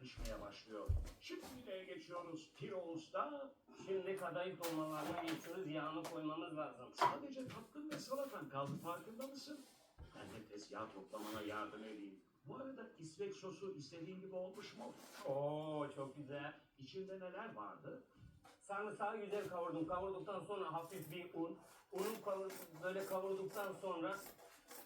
pişmeye başlıyor. Şimdi neye geçiyoruz? Tiro Usta. Şimdi kadayıf dolmalarına geçiyoruz. Yağını koymamız lazım. Sadece tatlın ve salatan kaldı farkında mısın? Ben de tezgah toplamana yardım edeyim. Bu arada İsveç sosu istediğin gibi olmuş mu? Oo çok güzel. İçinde neler vardı? Sarımsağı güzel kavurdum. Kavurduktan sonra hafif bir un. Unu kavur, böyle kavurduktan sonra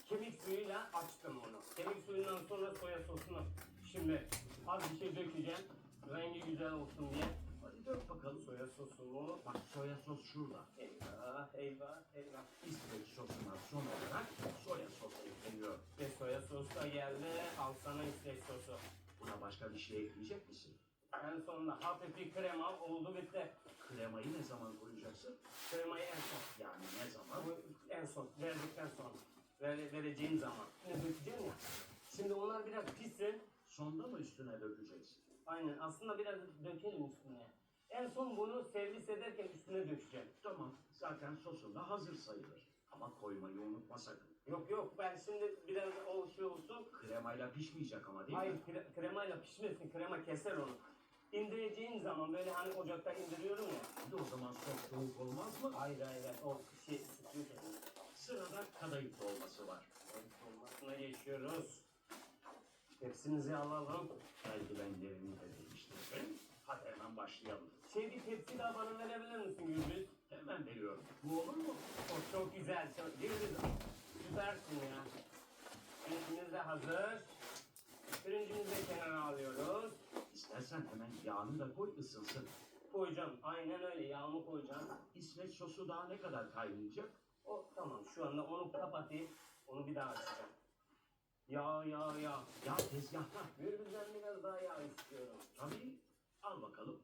kemik suyuyla açtım onu. Kemik suyundan sonra soya sosunu. Şimdi az bir şey dökeceğim. Rengi güzel olsun diye. Hadi dök bakalım. Soya sosunu. Bak soya sos şurada. Eyvah eyvah eyvah. İsveç sosuna son olarak soya sosu ekleniyor. Ve soya sosu da geldi. Al sana İsveç sosu. Buna başka bir şey ekleyecek misin? En sonunda hafif bir krema oldu bitti. Kremayı ne zaman koyacaksın? Kremayı en son. Yani ne zaman? Bu en son, verdikten sonra. Ver, vereceğim zaman. Şimdi dökeceğim ya. Şimdi onlar biraz pişsin. Sonda mı üstüne dökeceksin? Aynen aslında biraz dökelim üstüne. En son bunu servis ederken üstüne dökeceğim. Tamam, zaten sosun da hazır sayılır. Ama koymayı unutma sakın. Yok yok ben şimdi biraz o şey olsun. Kremayla pişmeyecek ama değil Hayır mi? kre- kremayla pişmesin. Krema keser onu. İndireceğim zaman böyle hani ocakta indiriyorum ya. De o zaman sos soğuk olmaz mı? Hayır hayır hayır. o şey sıkıyor. Sırada kadayıf dolması var. Olmasına geçiyoruz. Tepsimizi alalım. Eldivenlerini de değiştirelim. Hadi hemen başlayalım. Şey bir tepsi daha bana verebilir misin Gürbüz? Hemen veriyorum. Bu olur mu? O çok güzel. Çok, Gürbüz süpersin ya. Pirincimiz de hazır. Pirincimizi de kenara alıyoruz. İstersen hemen yağını da koy ısınsın. Koyacağım. Aynen öyle. Yağımı koyacağım. İsveç sosu daha ne kadar kaynayacak? O tamam. Şu anda onu kapatayım. Onu bir daha açacağım. Yağ yağ yağ. Yağ tezgahta. Gürbüzden biraz daha yağ istiyorum. Tabii. Al bakalım.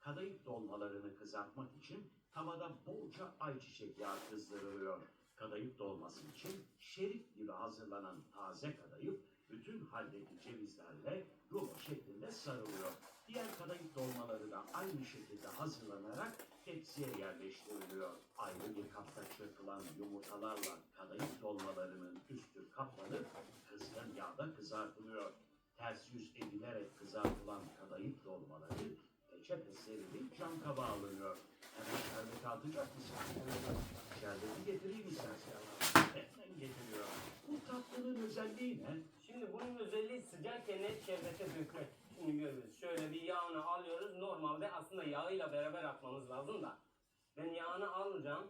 Kadayıf dolmalarını kızartmak için tavada bolca ayçiçek yağı kızdırılıyor. Kadayıf dolması için şerit gibi hazırlanan taze kadayıf bütün haldeki cevizlerle rulo şeklinde sarılıyor. Diğer kadayıf dolmaları da aynı şekilde hazırlanarak tepsiye yerleştiriliyor. Ayrı bir kapta çırpılan yumurtalarla kadayıf dolmalarının üstü kaplanıp kızgın yağda kızartılıyor. Ters yüz edilerek kızartılan kadayıf dolmaları peçete serilip cam kaba alınıyor. Hemen şerbeti atacak mısın? Şerbeti getireyim istersen. Hemen getiriyor. Bu tatlının özelliği ne? Şimdi bunun özelliği sıcakken net şerbete dökmek. Şimdi görüyoruz. Şöyle bir yağını alıyoruz. Normalde aslında yağıyla beraber atmamız lazım da. Ben yağını alacağım.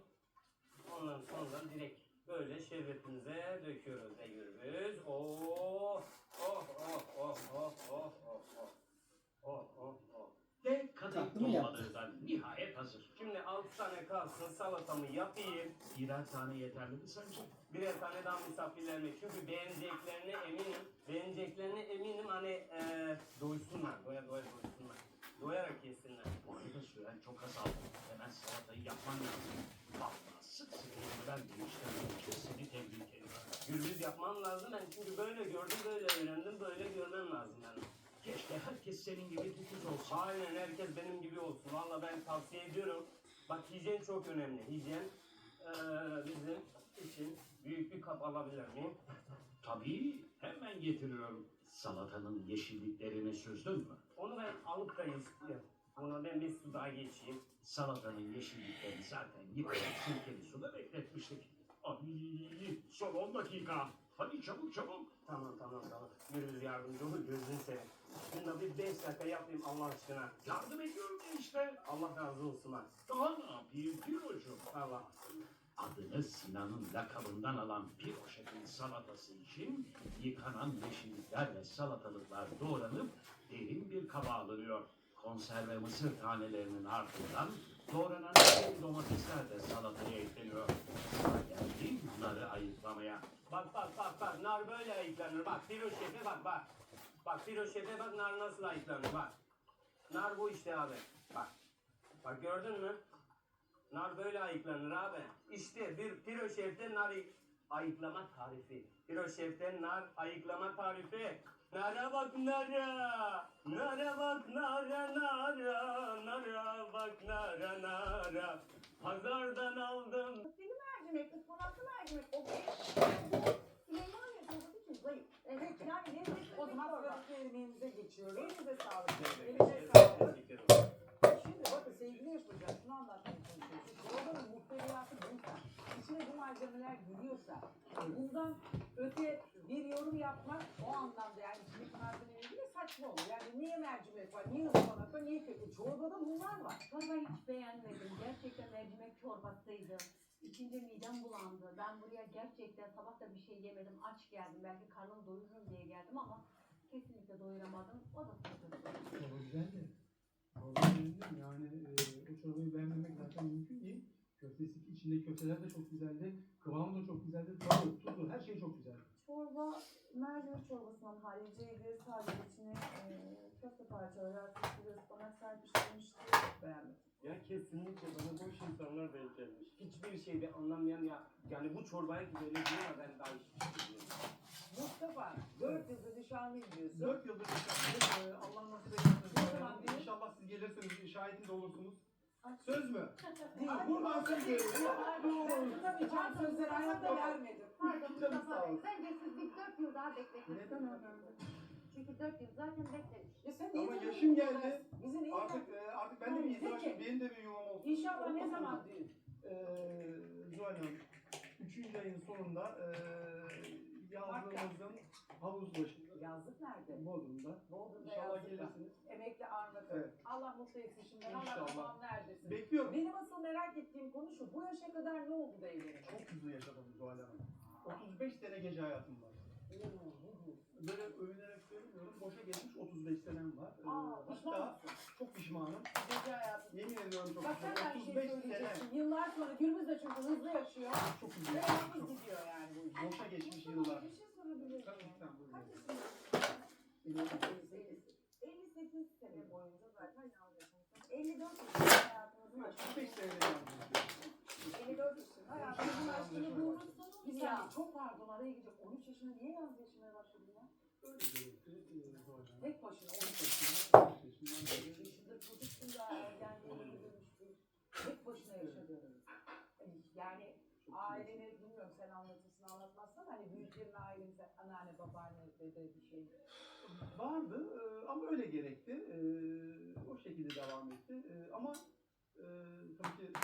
Ondan sonra direkt böyle şerbetimize döküyoruz. Ne görüyoruz? Oh, oh, oh, oh, oh, oh, oh, oh. Oh, oh, oh. Ve kadayıf Tatlı mı yaptın? dolmaları da nihayet hazır. Şimdi 6 tane kalsın salatamı yapayım. Birer tane yeterli mi sence? Birer tane daha misafirlerime. Çünkü beğeneceklerine eminim. Beğeneceklerine eminim hani eee doysunlar. Doya doya doysunlar. Doyarak yesinler. Bu arada süren çok azaldı. Hemen salatayı yapman lazım. Vallahi için seni tebrik ediyorum. Gürbüz yapmam lazım. Ben çünkü böyle gördüm, böyle öğrendim. Böyle görmem lazım yani. Keşke herkes senin gibi titiz olsa. Aynen herkes benim gibi olsun. Valla ben tavsiye ediyorum. Bak hijyen çok önemli. Hijyen eee, bizim için büyük bir kap alabilir miyim? Tabii hemen getiriyorum. Salatanın yeşilliklerini süzdün mü? Onu ben alıp da istiyorum. Buna ben bir su daha geçeyim. Salatanın yeşilliklerini zaten yıkayıp sirkeli suda bekletmiştik. Ay, son 10 dakika. Hadi çabuk çabuk. Tamam tamam tamam. Gürbüz yardımcı olur. Gözünü seveyim. Şunu bir beş dakika yapayım Allah aşkına. Yardım ediyorum ya işte. Allah razı olsun ha. Daha ne yapayım Pirocuğum? Allah. Adını Sinan'ın lakabından alan Piroşet'in salatası için yıkanan yeşillikler ve salatalıklar doğranıp derin bir kaba alınıyor. Konserve mısır tanelerinin ardından doğranan domatesler de salataya ekleniyor. Sıra geldi bunları ayıklamaya. Bak bak bak bak nar böyle ayıklanır. Bak Firo şefe bak bak. Bak Firo şefe bak nar nasıl ayıklanır bak. Nar bu işte abi. Bak. Bak gördün mü? Nar böyle ayıklanır abi. İşte bir Firo şefte nar ayı- ayıklama tarifi. Firo şefte nar ayıklama tarifi. Nara bak nara. Nara bak nara nara. Nara bak nara nara. Pazardan aldım. Seni mercimek, ıspanaklı mercimek, o benim, bu Süleymaniye çorbası için zayıf. Evet yani lezzetli O zaman sıradaki yemeğimize geçiyoruz. Elinize sağlık. Elinize sağlık. teşekkür ederim. Şimdi bakın sevgili yapacağız. Şunu anlatmaya çalışıyorum. Şu Çorbanın muhteviyatı buysa, içine bu malzemeler giriyorsa, bundan öte bir yorum yapmak o anlamda yani içindeki malzemeyle ilgili saçma olur. Yani niye mercimek var, niye ıspanak var, niye kekik? Çorbada bunlar var. Çorbayı hiç beğenmedim. Gerçekten mercimek çorbasıydı. İçince midem bulandı. Ben buraya gerçekten sabah da bir şey yemedim. Aç geldim. Belki karnım doyururum diye geldim ama kesinlikle doyuramadım. O da sıkıntı. Çorba güzeldi. Yani e, o çorbayı beğenmemek zaten mümkün değil. Köftesi, içindeki köfteler de çok güzeldi. Kıvamı da çok güzeldi. Tadı, tuzu, her şey çok güzeldi. Çorba mercimek çorbasından hariciydi. Sadece içine e, köfte parçaları, artık bir ıspanak serpiştirilmişti. Beğendim. Ya kesinlikle bana boş insanlar denk gelmiş. Hiçbir şeyde anlamayan ya yani bu çorbaya gidelim diyor ben daha hiçbir şey bilmiyorum. Mustafa, 4 yıldır nişanlı gidiyorsun. Dört yıldır nişanlıyım. Ee, Allah nasip Ne zaman ee, etsin. İnşallah siz gelirsiniz, şahit de olursunuz. Söz mü? Ay, Buradan söz veriyorum. Ben tutamayacağım sözleri hayatta vermedim. Pardon Canım sağ Mustafa Bey, olsun. bence siz bir dört yıl daha bekletin. Neden abi? 4 yıl zaten beklemiş. Ya sen niye Ama yaşım geldi. Bizi niye Artık e, artık ben de bir Peki. izlaşım, benim de bir yuvam olsun. İnşallah ne zaman? Eee Zuhal Hanım, 3. ayın sonunda eee yazdığımızın havuz başında, Yazlık nerede? Bodrum'da. Bodrum'da İnşallah yazlık gelirsiniz. Emekli armatör. Evet. Allah mutlu etsin şimdi. Allah İnşallah. babam neredesin? Bekliyorum. Benim asıl merak ettiğim konu şu. Bu yaşa kadar ne oldu da evlenin? Çok hızlı yaşadım Zuhal Hanım. 35 sene gece hayatım var. Ne oldu? Böyle övünerek söylemiyorum. Boşa geçmiş 35 senem var. Ee, Aa, hatta çok pişmanım. Gece hayatı. Yemin ediyorum çok Bak sen de pişmanım. aynı şeyi 35 sene. söyleyeceksin. Yıllar sonra Gürbüz de çünkü hızlı yaşıyor. Çok Ve hızlı yalnız yaşadım. gidiyor yani bu iş. Boşa geçmiş Mustafa yıllar. Bir şey sorabilir Tabii miyim? lütfen buyurun. Kaç yaşındasınız? İnanın. 58 sene boyunca zaten yalnızsınız. 54 yaşında hayatınızın aşkını 35 sene yalnız. 54 yaşında hayatınızın aşkını Bir saniye çok pardon araya gidecek. 13 yaşında niye yalnız yaşamaya başladın Tek başına 13 Tek yaşında. başına, 35 yaşından beri. yaşında çocuksun da ergenliğe dönmüştür. Tek başına yaşadın. Yani ailene bilmiyorum sen anlatırsın anlatmazsan hani büyüklerin ailesi anneanne babaanne dede bir şey. Vardı e, ama öyle gerekti. E, o şekilde devam etti. E, ama e, tabii ki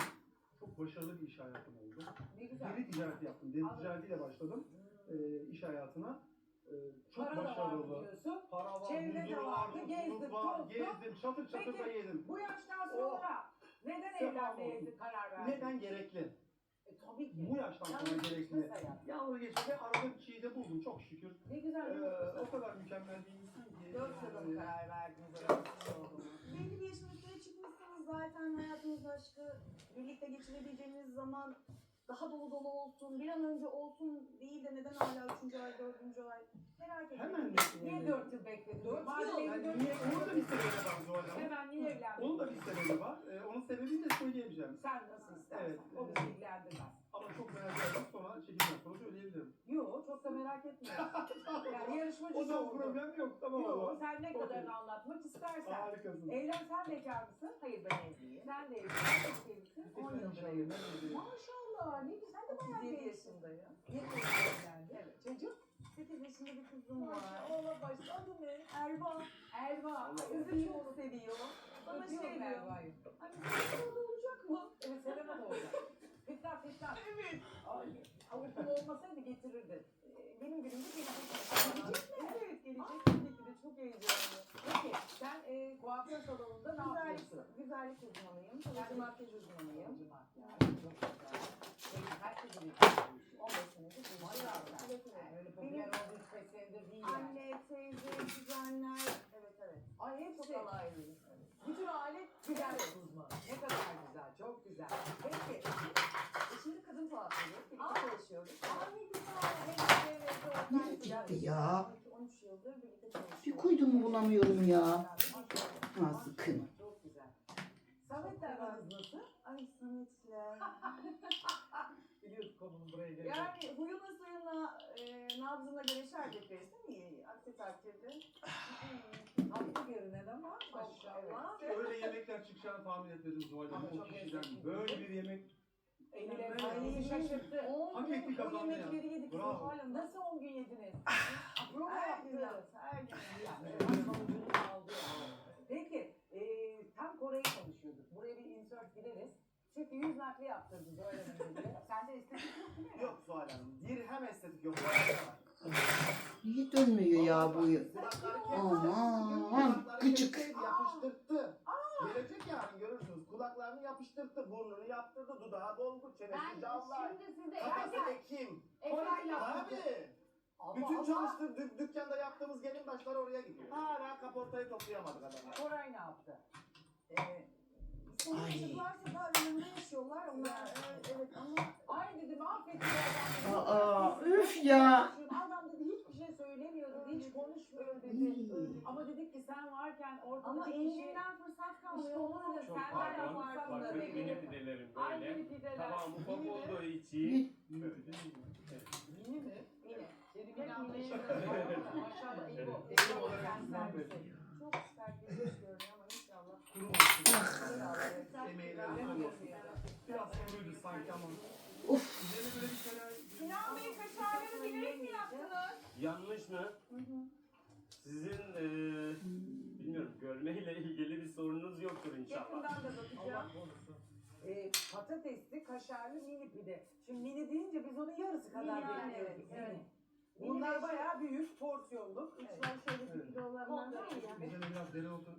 çok başarılı bir iş hayatım oldu. Ne güzel. Deri ticareti yaptım. Deri Anladım. ticaretiyle başladım e, iş hayatına. E, çok Para da var başarılı. diyorsun. Para var, Çevre de huzur var, vardı, mutluluk gezdin, var, tozdun. gezdim, çatır çatır da Peki, yedim. Bu yaştan Oh. sonra neden Sefa evlenmeye olsun. karar verdin? Neden gerekli? E, tabii ki. Bu yaştan sonra Yalnız gerekli. hayat. Yalnız geçti. Aradığım şeyi de buldum çok şükür. Ne güzel Ee, mutlu. o kadar mükemmel bir insan ki. Dört yılda mı karar verdiniz öyle olduğunu? Belli bir yaşın üstüne çıkmışsınız zaten hayatınız aşkı birlikte geçirebileceğiniz zaman daha dolu dolu olsun, bir an önce olsun değil de neden hala üçüncü ay, dördüncü ay merak ediyorum. Hemen mi? Niye dört yıl bekledin? Dört yıl. Yani niye, onun da bir sebebi var Zuhal Hanım. Hemen niye evlendin? Onun da bir sebebi var. Ee, onun sebebini de söyleyemeyeceğim. Sen nasıl istersen. Evet. O bizi ilgilendirmez. Ama çok merak ettim sonra çekimden sonra söyleyebilirim. Yok çok da merak etmiyorum. yani yarışmacı o zaman problem yok. Tamam Yok ama. sen ne kadarını anlatmak istersen. Harikasın. Eylem sen bekar mısın? Hayır ben evliyim. Sen de evlisin. Evlisin. 10 yıldır evlisin. Maşallah ne güzel. De bayağı 37 gençsin. yaşındayım. 20 yıldır evlendi. Evet. Çocuk? 8 yaşında bir kızım var. Oğla başladı. Adı ne? Elva. Allah Kızı çok seviyor. Bana şey diyor. Elva'yı. Anne senin orada olacak mı? Evet Selena da orada. Fitnat Fitnat. Evet. Ay, avukun olmasaydı getirirdi. Ee, Benim günümde gelecek. Gelecek mi? Evet gelecek. Tabii ki de çok heyecanlı. Peki sen e, kuaför salonunda ne yapıyorsun? Güzellik, güzellik uzmanıyım. Yani- makyaj uzmanıyım. Makyaj. Çok güzel. Peki kaç yıldır yapıyorsun? 15 senedir bu işi Maşallah. yapıyorum. Evet Yani evet. öyle popüler olduğu üç beş senedir değil yani. Anne, teyze, kuzenler. Evet evet. Ay Çok hepsi. alaylıyım. Evet. Bütün aile güzel uzmanı. Ne kadar güzel. Çok güzel. Peki. E şimdi kadın kuaförü. Birlikte çalışıyoruz. Aa ne güzel. Nereye güzel. gitti ya? 13 yıldır birlikte çalışıyoruz. Bir kuyduğumu bulamıyorum ya. Maşallah. Ha, sıkın. Çok güzel. Samet'le aranız nasıl? Ay Samet'le. Biliyorsun konunun buraya geleceğini. Yani huyuna suyuna, e, nabzına göre şerbet verirsin iyi. Aksi takdirde. Tatlı görünen ama Maşallah. Öyle yemekler çıkacağını tahmin etmedim Zuhal Hanım. O çok kişiden böyle bir yemek. Emine Ay, bizi şaşırttı. 10 Hak gün ya. yemekleri yedik. Bravo. Zuhal Hanım. Nasıl 10 gün yediniz? Prova Her gün yaptı. yaptı, her gün yaptı. Yani sonucunu aldı yani. Peki, eee tam Kore'yi konuşuyorduk. Buraya bir insert gireriz. Çünkü yüz nakli yaptırdı Zoyla diye. Sende estetik yok değil mi? Yok Suhal Hanım. Dirhem estetik yok. Niye dönmüyor ya bu? Aman, yaptırdı, dudağı dolgu, çenesi şimdi sizde Kafası. Koray yaptı. Tabii. Ama- Bütün ama çalıştığı dük- dükkanda yaptığımız gelin başları oraya gidiyor. Hala kaportayı toplayamadık adamlar. Koray ne yaptı? Ee, Sorun Ay. yaşadılarsa da önümde yaşıyorlar. Onlar evet, evet ama ay dedim affettiler. Aa, üf ya. Adam dedi hiçbir şey söylemiyor dedi, hiç konuşmuyor dedi. Ama dedik ki sen varken ortada ama bir kişi... elinden fırsat kalmıyor. İşte onu da Çok sen pardon. varken Bakın da mini pidelerim Ay böyle. mini pideler. Tabağım ufak mi? olduğu için. Mini mi? Yine. Senin bir anlayışın Maşallah iyi bu. Eğitim olarak Sen sert bir iş görünüyor ama inşallah. Kurum Emeğiyle Biraz kuruydu sanki ama. Uf. Üzerine böyle bir şeyler... Sinan Bey kaşarları bilerek mi yaptınız? Yanlış mı? Sizin eee bilmiyorum görmeyle ilgili bir sorunuz yoktur inşallah. Yakından da Allah bakacağım. korusun. Ee, patatesli, kaşarlı mini pide. Şimdi mini deyince biz onun yarısı kadar Mini yani, bekliyoruz. evet, Mini. Bunlar Mini bayağı büyük porsiyonluk. İçler şöyle Evet. bir kilolarından var ya. Üzerine biraz dereotu.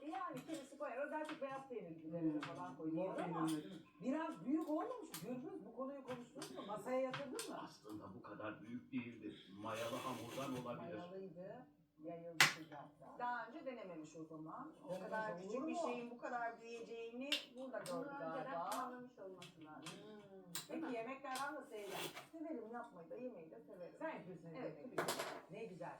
E Yani kimisi koyar. O daha çok beyaz peynir gibilerine falan Mor koyuyorlar ama peynirle değil mi? biraz büyük olmamış. Gürbüz bu konuyu konuştunuz mu? Masaya yatırdın mı? Aslında bu kadar büyük değildir. Mayalı hamurdan olabilir. Mayalıydı. Yayıldı sıcakta. Daha önce denememiş o zaman. O Denemez kadar olur küçük bir mu? şeyin bu kadar büyüyeceğini burada Bunu gördü önceden galiba. olması lazım. Hmm. Peki yemeklerden nasıl eğlen? Severim yapmayı da yemeyi de severim. Sen yapıyorsun Evet, ki. Ne güzel.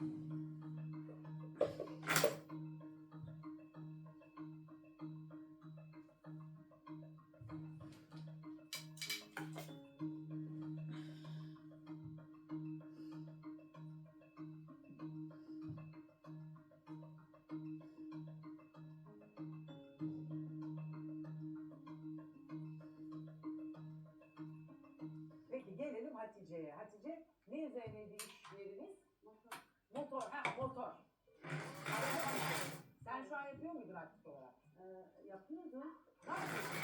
Hatice'ye. Hatice ne üzerineydi iş yeriniz? Motor. Motor. Ha motor. Araba motoru. Sen şu an yapıyor muydun aktif olarak? Ee, yapıyordum. Ne yapıyorsun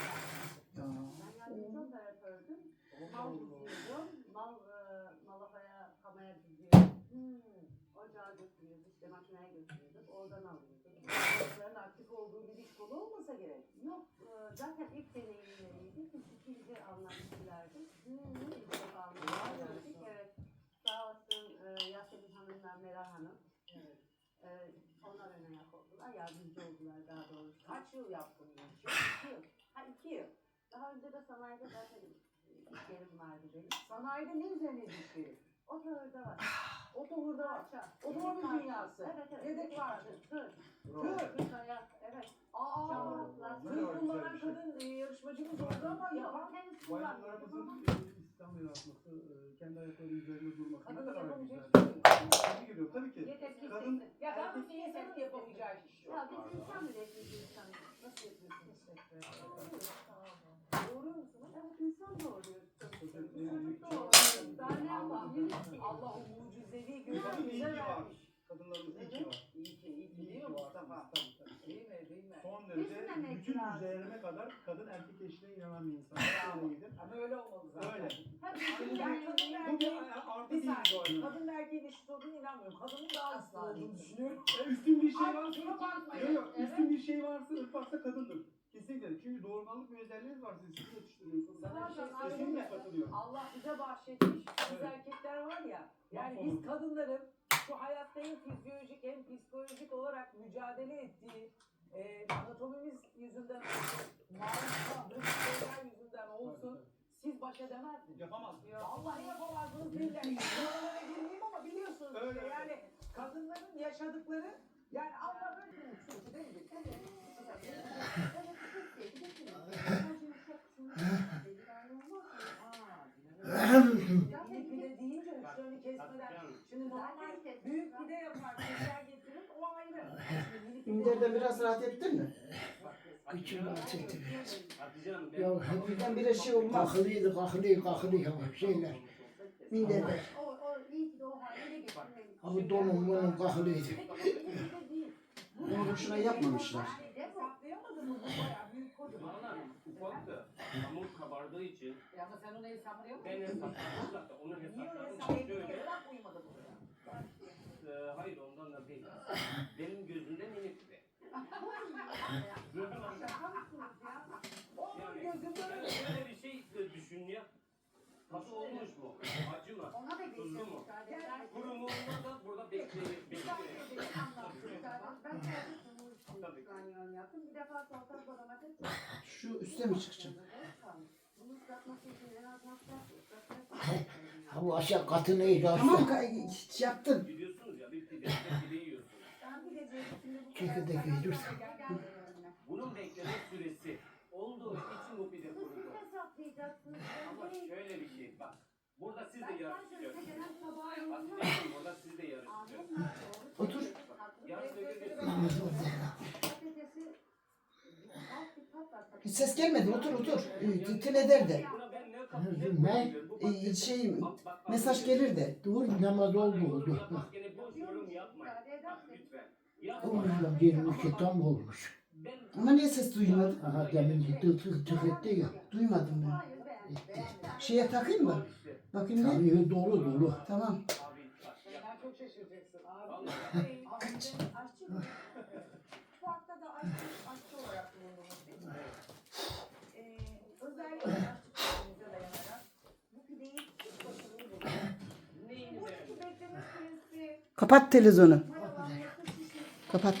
sen? Ya. Ben yardımcı operatördüm. Mal diziyordum. Mal, e, malafaya, kamaya diziyordum. Hmm. Ocağa götürüyorduk, işte makineye götürüyorduk. Oradan alıyorduk. Motorların aktif olduğu bir iş kolu olmasa gerek. Yok, e, zaten ilk deneyimleriydi. Biz ikinci anlaştılardı. İlk defa anlaştılardık. Evet. Sağ olsun e, Yasemin Hanım'la Meral Hanım. Evet. E, onlar ön ayak oldular, yardımcı oldular daha doğrusu. Kaç yıl yaptın bu işi? İki yıl. Ha iki yıl. Daha önce de sanayide zaten iş yerim vardı benim. Sanayide ne üzerine iş yeri? Otohurda var. Otohurda var. Parça. Otomobil Yedek parça. dünyası. Evet evet. Yedek parça. Tır. Tır. Bir ayak. Evet. Aa, Çamur, lastik. Ne kadar tır güzel kullanan şey. kadın e, yarışmacımız oldu ama Yok, yapan kendisi. Bayanlarımızın İslam yaratması, e, kendi ayakları üzerinde durması ne kadar güzel. bir şey. Tebrik ediyorum. Tabii ki. Kadın-. Ya ben bu insanın yapamayacağı iş yok. Ya biz insan üretmiş insanız. Nasıl yapıyorsunuz? Doğuruyor musunuz? Evet insan doğuruyoruz. doğuruyoruz. Daha ne? Yürüsün. Allah o mucizevi iyi gözümüze ki var. vermiş. Kadınlarımız iyi ki var. İyi ki, iyi ki İyi değil ki mi var. Mustafa? Tabii tabii. Değil mi, değil mi? Son Bizim derece bütün lazım. düzeylerine kadar kadın erkek eşliğine inanan bir insan. Bravo. Ama öyle olmalı zaten. Öyle. Hep Yani Yani kadın Bu bir erkeğin, artı bir değil bu saniye, arada. kadın erkeğin eşit olduğunu inanmıyorum. Kadının daha üstün Asla olduğunu düşünüyorum. E, üstün bir şey Ay, varsa kusura bakmayın. Yok yok Evet. üstün bir şey varsa ırk varsa kadındır. Kesinlikle. Çünkü doğurganlık bir özelliğiniz var. Siz siz yetiştiriyorsunuz. Sana bir şey söyleyeyim Kesinlikle katılıyorum. Allah bize bahşetmiş. Biz Evet. erkekler var ya. Yani biz kadınların şu hayatta hem fizyolojik hem psikolojik olarak mücadele ettiği e, anatomimiz yüzünden olsun, maruz kaldığımız şeyler yüzünden olsun. Siz baş edemezsiniz. Yapamaz. Vallahi yapamazsınız billahi. Oralara girmeyeyim ama biliyorsunuz Öyle, işte öyle. yani kadınların yaşadıkları yani Allah böyle bir uçuyor değil mi? Evet. Evet, bir de bir de Sadece uşak kısmı değil, yani olmaz mı? Aa, Minik pide deyince uçlarını kesmeden. Şimdi normal Zaten kesmez. büyük pide yapar, keser getirir o ayrı. Şimdi minik pide- Minder'de biraz rahat ettin mi? Gücüm Hanım, çekti biraz. Hatice Hanım, ben- Ya birdenbire şey olmaz. Kakılıydı, kakılıyor, kakılıyor ama şeyler. Getirdi. Abi donum bunun kahrıydı. Onu boşuna yapmamışlar. Ufaktı. Hamur kabardığı için Ya ama sen onu ben hesapladım zaten. Şöyle. Uymadı buraya. Ee, hayır ondan da değil. Benim gözümde minikti. Onun Yani, gözünde yani öyle. öyle bir şey de düşün ya. Nasıl olmuş bu? Acı mı? Ona da Tuzlu mu? Kuru mu olmaz da burada bekleyin. Bekleyin. Tabii. yaptım. Bir defa salatalık domates Şu üste mi çıkacak? Bunu ıslatması için en az masraf Ha bu aşağı katını iyice Tamam ka- hiç yaptın. Gidiyorsunuz ya bir pide, pide yiyorsunuz. Ben bir de zeytinli bu Çekirdek kadar yiyoruz. gelmiyor önüme. Bunun bekleme süresi olduğu için bu pide Siz kurudu. hesaplayacaksınız. Ama Ben değil. şöyle bir şey bak. Burada siz de Ben yarış sadece istiyorsunuz. size gelen tabağı Bak yorumluyorum. bakın burada siz de yarış istiyorsunuz. Anladın mı? Otur. Yarın öbür gün Patatesi alt bir patlatsam. Hiç ses gelmedi. Otur otur. Tül eder de. Ne Ne? Ee, şey mesaj gelir de. Dur namaz oldu oldu. Oğlum Yapmayın. 22 tam olmuş. Ben Ama niye ses duymadın? Aha demin gitti tık tık etti ya. Duymadım ben. Beğendim. Şeye takayım mı? Bakayım ne? Tabii dolu dolu. Tamam. Abi Kapat televizyonu. Kapat.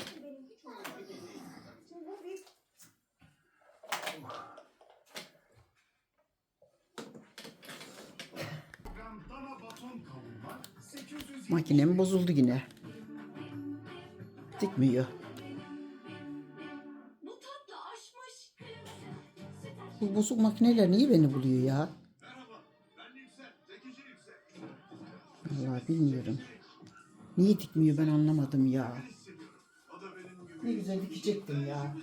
Makinem bozuldu yine. Dikmiyor. Bu bozuk makineler niye beni buluyor ya? Vallahi bilmiyorum. Niye dikmiyor ben anlamadım ya. Ne güzel dikecektim ya.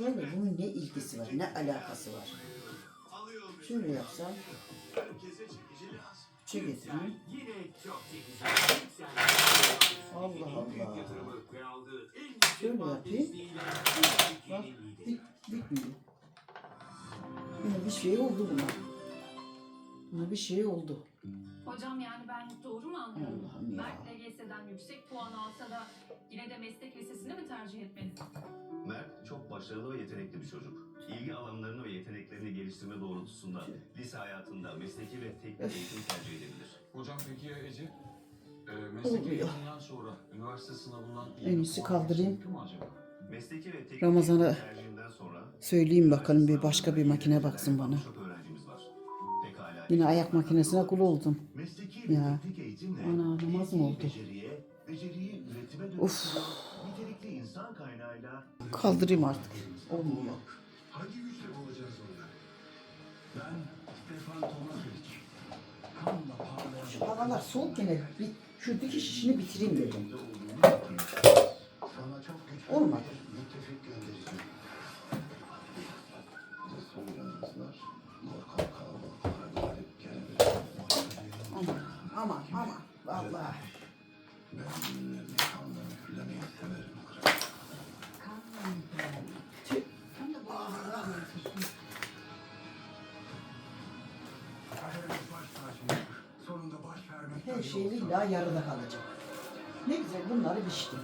Yani bunun ne ilgisi var, ne alakası var? Şöyle yapsam, çek getireyim. Allah Allah. Şöyle yapayım. Bak, dik, dikmiyor. Buna bir şey oldu buna. Buna bir şey oldu. Hocam yani ben doğru mu anlıyorum? Allah'ım ya. Mert LGS'den yüksek puan alsa da yine de meslek lisesini mi tercih etmeli? Mert çok başarılı ve yetenekli bir çocuk. İlgi alanlarını ve yeteneklerini geliştirme doğrultusunda lise hayatında mesleki ve teknik eğitim tercih edebilir. Hocam peki ya Ece? Ee, meslek Oluyor. eğitiminden sonra üniversite sınavından iyi En bir iyisi puan kaldırayım. mümkün mü acaba? Ramazan'a Söyleyeyim bakalım bir başka bir makine baksın bana. Yine ayak makinesine kul oldum. Ya. Ana, namaz mı oldu? Of. Kaldırayım artık. Olmuyor. Hangi güçle bulacağız onları? Ben Stefan Tomasovic. Kanla parlayan Şu havalar soğuk gene bir, şu dikiş işini bitireyim dedim. Olmadı. müttefik göndereceğim. Aman aman aman. Vallahi. Ben ünlülerini kanlarını küllemeyi severim. Her yoksa- illa yarıda kalacak. Ne güzel bunları biçtim.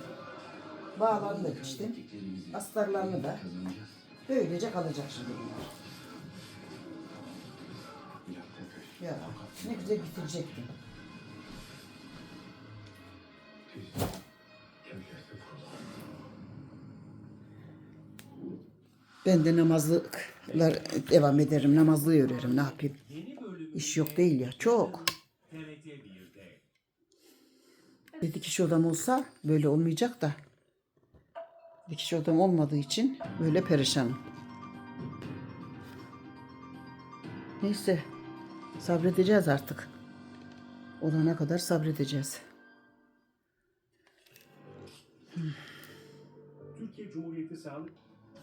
Bağlarını da biçtim. Astarlarını da. Böylece kalacak şimdi bunlar. Ya ne güzel bitirecektim. Ben de namazlıklar devam ederim. Namazlı örerim. Ne yapayım? İş yok değil ya. Çok. Bir dikiş odam olsa böyle olmayacak da. Dikiş odam olmadığı için böyle perişanım. Neyse. Sabredeceğiz artık. Olana kadar sabredeceğiz. Türkiye Cumhuriyeti Sağlık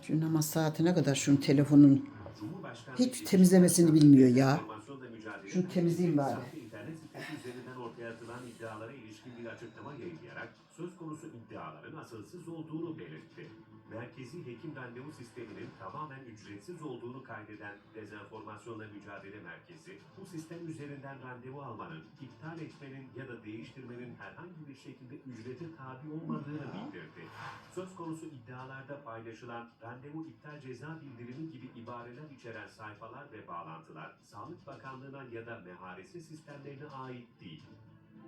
Şu namaz saatine kadar şunun telefonun Hiç temizlemesini bilmiyor ya. Şunu temizleyeyim bari. Sahte internet sitesi üzerinden ortaya atılan iddialara ilişkin bir açıklama yayınlayarak söz konusu iddiaların asılsız olduğunu belirtti. Merkezi Hekim Randevu Sistemi'nin tamamen ücretsiz olduğunu kaydeden Dezenformasyonla Mücadele Merkezi, bu sistem üzerinden randevu almanın, iptal etmenin ya da değiştirmenin herhangi bir şekilde ücrete tabi olmadığını bildirdi. Söz konusu iddialarda paylaşılan randevu iptal ceza bildirimi gibi ibareler içeren sayfalar ve bağlantılar Sağlık Bakanlığı'na ya da MHRS sistemlerine ait değil.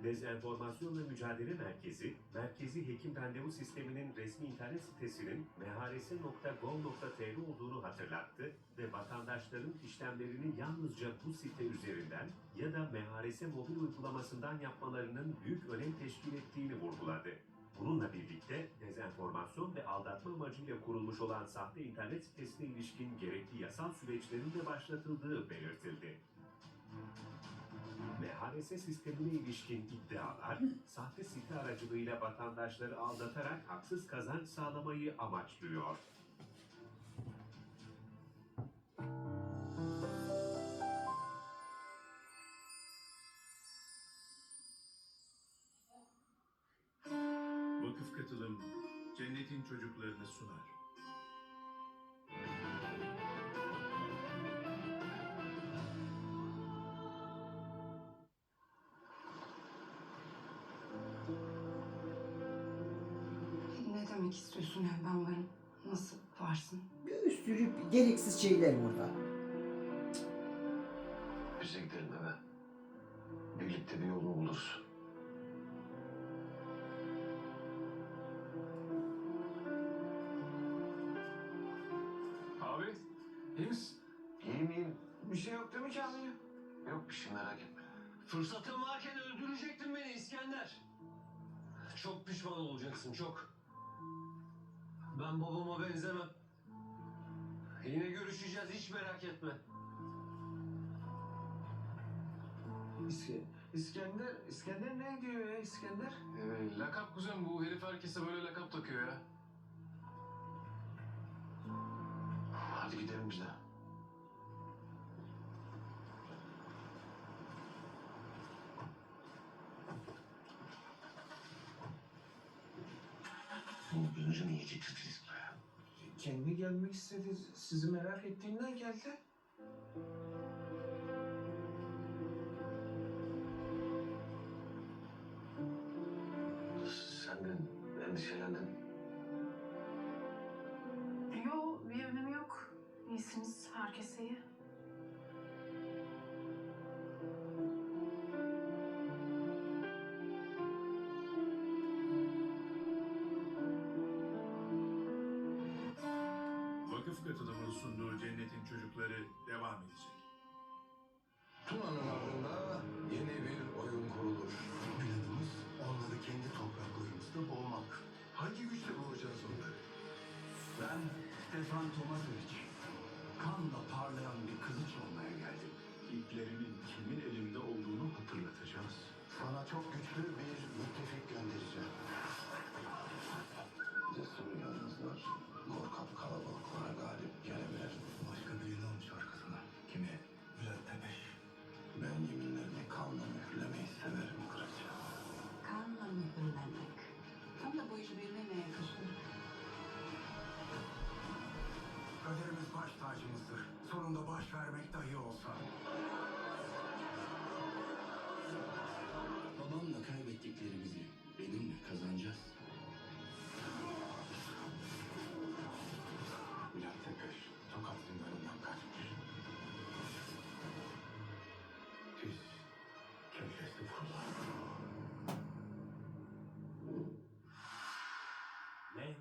Dezenformasyonla Mücadele Merkezi, Merkezi Hekim Randevu Sistemi'nin resmi internet sitesinin mhrs.gov.tr olduğunu hatırlattı ve vatandaşların işlemlerini yalnızca bu site üzerinden ya da MHRS mobil uygulamasından yapmalarının büyük önem teşkil ettiğini vurguladı. Bununla birlikte dezenformasyon ve aldatma amacıyla kurulmuş olan sahte internet sitesine ilişkin gerekli yasal süreçlerin de başlatıldığı belirtildi. MHRS sistemine ilişkin iddialar, sahte site aracılığıyla vatandaşları aldatarak haksız kazanç sağlamayı amaçlıyor. Vakıf katılım cennetin çocuklarını sunar. Demek istiyorsun yani ben varım? Nasıl varsın? Bir sürü gereksiz şeyler burada. Bize gidelim eve. Birlikte bir yolunu buluruz. Abi iyi misin? İyiyim iyiyim. Bir şey yok değil mi Kamil? Yok bir şey merak etme. Fırsatım varken öldürecektin beni İskender. Çok pişman olacaksın çok. Ben babama benzemem. Yine görüşeceğiz hiç merak etme. İskender, İskender ne diyor ya İskender? Ee, lakap kuzen bu herif herkese böyle lakap takıyor ya. Hadi gidelim biz Bunu duyunca niye getirdiniz? Kendi gelmek istedi, sizi merak ettiğinden geldi. Ben Stefan Tomasovic. Kanla parlayan bir kılıç olmaya geldim. İplerinin kimin elinde olduğunu hatırlatacağız. Sana çok güçlü bir müttefik göndereceğim. Cesur yalnızlar, korkak kalabalıklara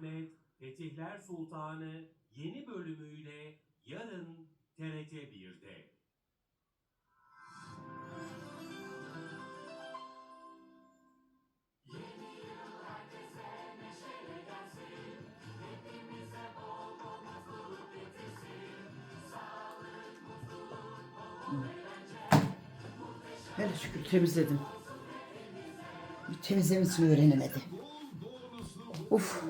Mehmet Fetihler Sultanı yeni bölümüyle yarın TRT 1'de. Hele şükür temizledim. Bir temizlemesini öğrenemedi. Uf.